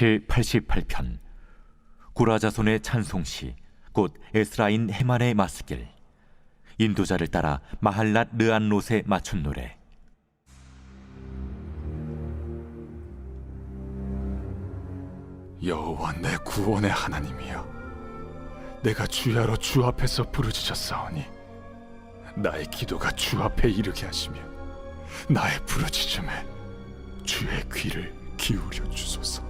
제 88편. 구라자손의 찬송시 곧 에스라인 헤만의 마스길. 인도자를 따라 마할랏 르안롯에 맞춘 노래. 여호와 내 구원의 하나님이여 내가 주야로 주 앞에서 부르짖었사오니 나의 기도가 주 앞에 이르게 하시며 나의 부르짖음에 주의 귀를 기울여 주소서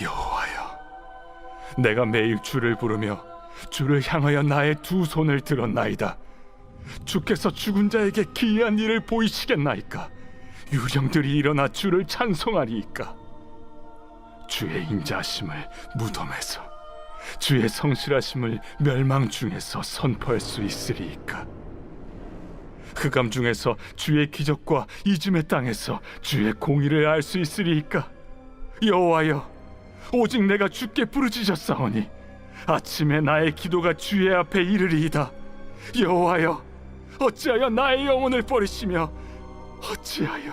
여호와여, 내가 매일 주를 부르며 주를 향하여 나의 두 손을 들었나이다. 주께서 죽은 자에게 기이한 일을 보이시겠나이까? 유령들이 일어나 주를 찬송하리이까? 주의 인자하심을 무덤에서 주의 성실하심을 멸망 중에서 선포할 수 있으리이까? 흑암 중에서 주의 기적과 이즘의 땅에서 주의 공의를 알 수 있으리이까? 여호와여, 오직 내가 주께 부르짖었사오니 아침에 나의 기도가 주의 앞에 이르리이다. 여호와여, 어찌하여 나의 영혼을 버리시며 어찌하여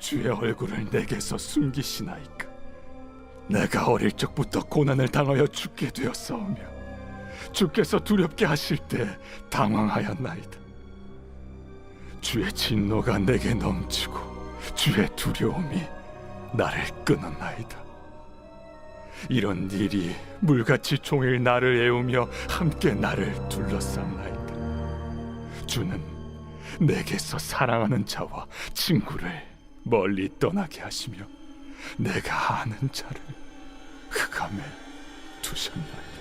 주의 얼굴을 내게서 숨기시나이까? 내가 어릴 적부터 고난을 당하여 죽게 되었사오며 주께서 두렵게 하실 때 당황하였나이다. 주의 진노가 내게 넘치고 주의 두려움이 나를 끊었나이다. 이런 일이 물같이 종일 나를 애우며 함께 나를 둘러쌌나이다. 주는 내게서 사랑하는 자와 친구를 멀리 떠나게 하시며 내가 아는 자를 흑암에 두셨나이다.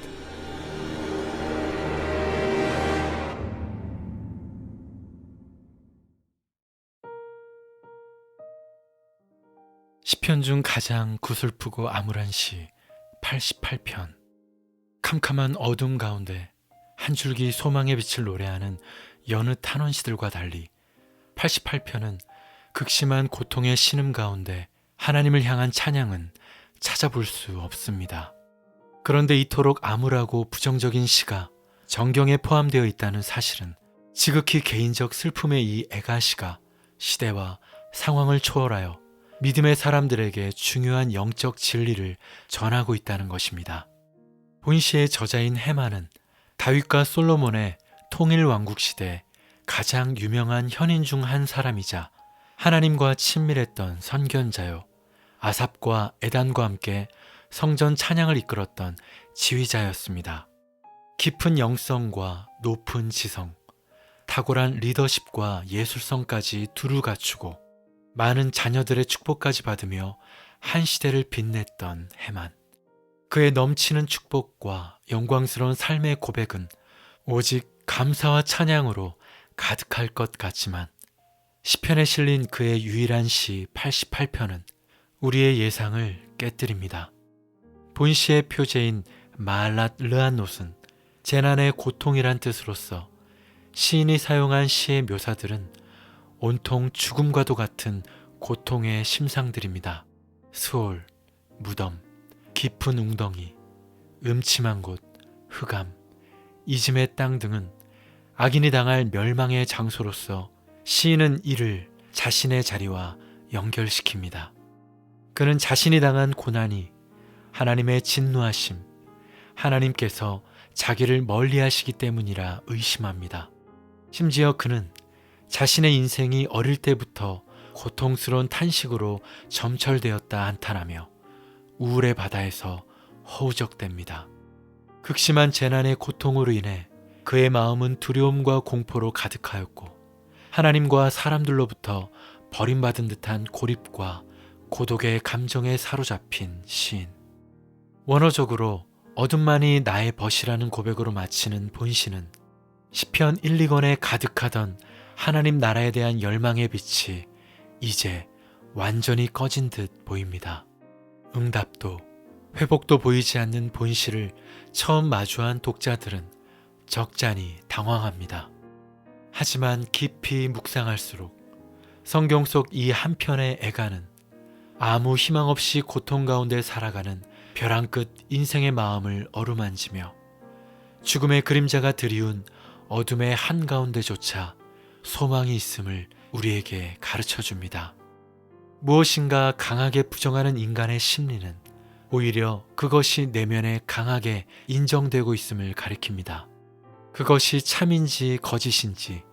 시편 중 가장 구슬프고 암울한 시 88편 캄캄한 어둠 가운데 한 줄기 소망의 빛을 노래하는 여느 탄원시들과 달리 88편은 극심한 고통의 신음 가운데 하나님을 향한 찬양은 찾아볼 수 없습니다. 그런데 이토록 암울하고 부정적인 시가 정경에 포함되어 있다는 사실은 지극히 개인적 슬픔의 이 애가시가 시대와 상황을 초월하여 믿음의 사람들에게 중요한 영적 진리를 전하고 있다는 것입니다. 본시의 저자인 해마는 다윗과 솔로몬의 통일 왕국 시대 가장 유명한 현인 중 한 사람이자 하나님과 친밀했던 선견자요. 아삽과 에단과 함께 성전 찬양을 이끌었던 지휘자였습니다. 깊은 영성과 높은 지성, 탁월한 리더십과 예술성까지 두루 갖추고 많은 자녀들의 축복까지 받으며 한 시대를 빛냈던 해만. 그의 넘치는 축복과 영광스러운 삶의 고백은 오직 감사와 찬양으로 가득할 것 같지만 시편에 실린 그의 유일한 시 88편은 우리의 예상을 깨뜨립니다. 본시의 표제인 마알랏 르안노스는 재난의 고통이란 뜻으로서 시인이 사용한 시의 묘사들은 온통 죽음과도 같은 고통의 심상들입니다. 수월, 무덤, 깊은 웅덩이, 음침한 곳, 흑암, 이즘의 땅 등은 악인이 당할 멸망의 장소로서 시인은 이를 자신의 자리와 연결시킵니다. 그는 자신이 당한 고난이 하나님의 진노하심, 하나님께서 자기를 멀리 하시기 때문이라 의심합니다. 심지어 그는 자신의 인생이 어릴 때부터 고통스러운 탄식으로 점철되었다 한탄하며 우울의 바다에서 허우적댑니다. 극심한 재난의 고통으로 인해 그의 마음은 두려움과 공포로 가득하였고 하나님과 사람들로부터 버림받은 듯한 고립과 고독의 감정에 사로잡힌 시인. 원어적으로 어둠만이 나의 벗이라는 고백으로 마치는 본시는 시편 1, 2권에 가득하던 하나님 나라에 대한 열망의 빛이 이제 완전히 꺼진 듯 보입니다. 응답도 회복도 보이지 않는 본시를 처음 마주한 독자들은 적잖이 당황합니다. 하지만 깊이 묵상할수록 성경 속 이 한편의 애가는 아무 희망 없이 고통 가운데 살아가는 벼랑 끝 인생의 마음을 어루만지며 죽음의 그림자가 드리운 어둠의 한가운데조차 소망이 있음을 우리에게 가르쳐 줍니다. 무엇인가 강하게 부정하는 인간의 심리는 오히려 그것이 내면에 강하게 인정되고 있음을 가리킵니다. 그것이 참인지 거짓인지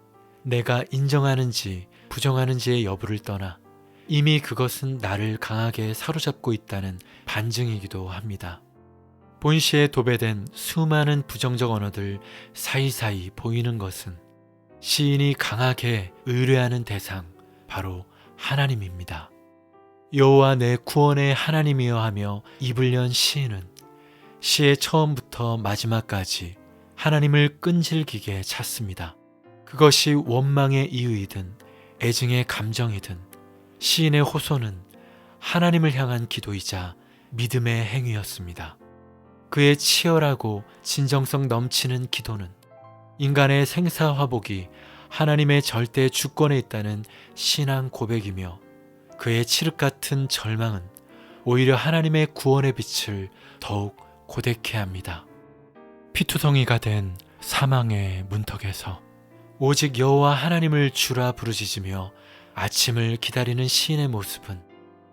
내가 인정하는지 부정하는지의 여부를 떠나 이미 그것은 나를 강하게 사로잡고 있다는 반증이기도 합니다. 본시에 도배된 수많은 부정적 언어들 사이사이 보이는 것은 시인이 강하게 의뢰하는 대상 바로 하나님입니다. 여호와 내 구원의 하나님이여 하며 연 시인은 시의 처음부터 마지막까지 하나님을 끈질기게 찾습니다. 그것이 원망의 이유이든 애증의 감정이든 시인의 호소는 하나님을 향한 기도이자 믿음의 행위였습니다. 그의 치열하고 진정성 넘치는 기도는 인간의 생사화복이 하나님의 절대 주권에 있다는 신앙 고백이며 그의 칠흑 같은 절망은 오히려 하나님의 구원의 빛을 더욱 고데케 합니다. 피투성이가 된 사망의 문턱에서 오직 여호와 하나님을 주라 부르짖으며 아침을 기다리는 시인의 모습은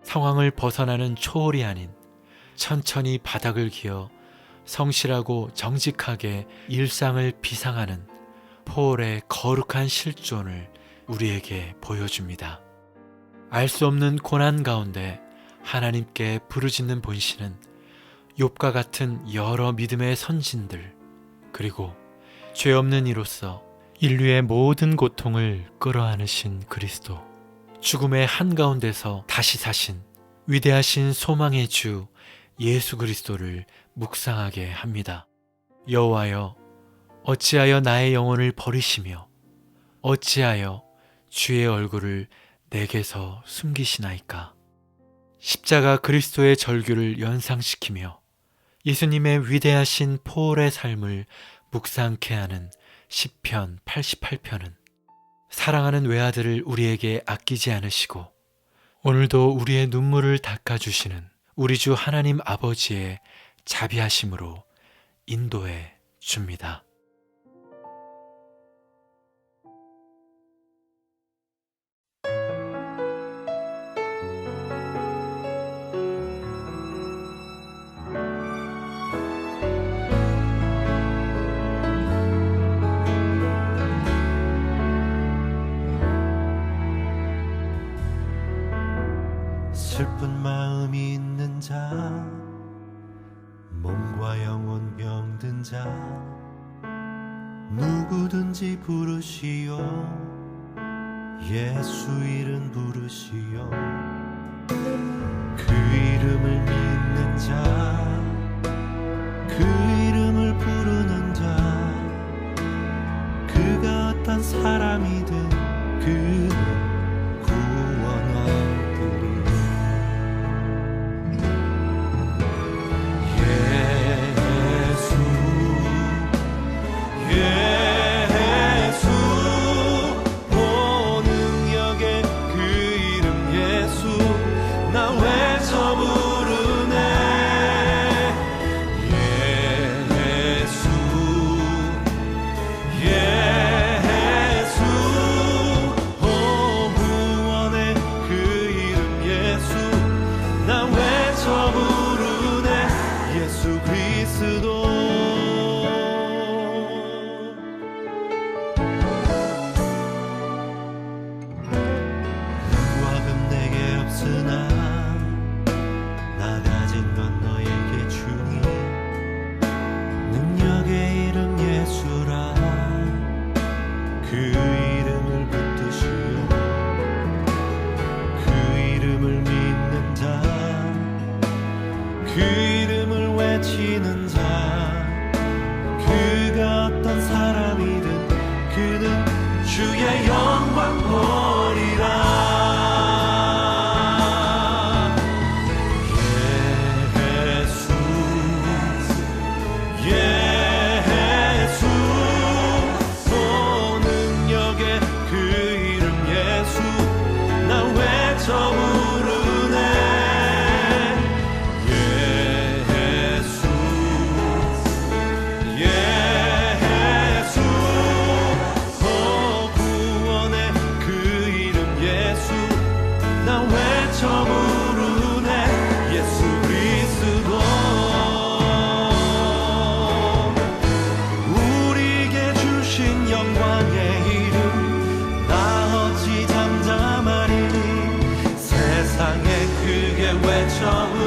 상황을 벗어나는 초월이 아닌 천천히 바닥을 기어 성실하고 정직하게 일상을 비상하는 포올의 거룩한 실존을 우리에게 보여줍니다. 알 수 없는 고난 가운데 하나님께 부르짖는 본시는 욥과 같은 여러 믿음의 선진들 그리고 죄 없는 이로서 인류의 모든 고통을 끌어안으신 그리스도 죽음의 한가운데서 다시 사신 위대하신 소망의 주 예수 그리스도를 묵상하게 합니다. 여호와여 어찌하여 나의 영혼을 버리시며 어찌하여 주의 얼굴을 내게서 숨기시나이까 십자가 그리스도의 절규를 연상시키며 예수님의 위대하신 포올의 삶을 묵상케 하는 시편 88편은 사랑하는 외아들을 우리에게 아끼지 않으시고 오늘도 우리의 눈물을 닦아주시는 우리 주 하나님 아버지의 자비하심으로 인도해 줍니다. 자 누구든지 부르시오. 예수 이름 부르시오. 그 이름을 믿는 자 그 이름을 부르는 자 그가 어떤 사람이든 그 sorrow.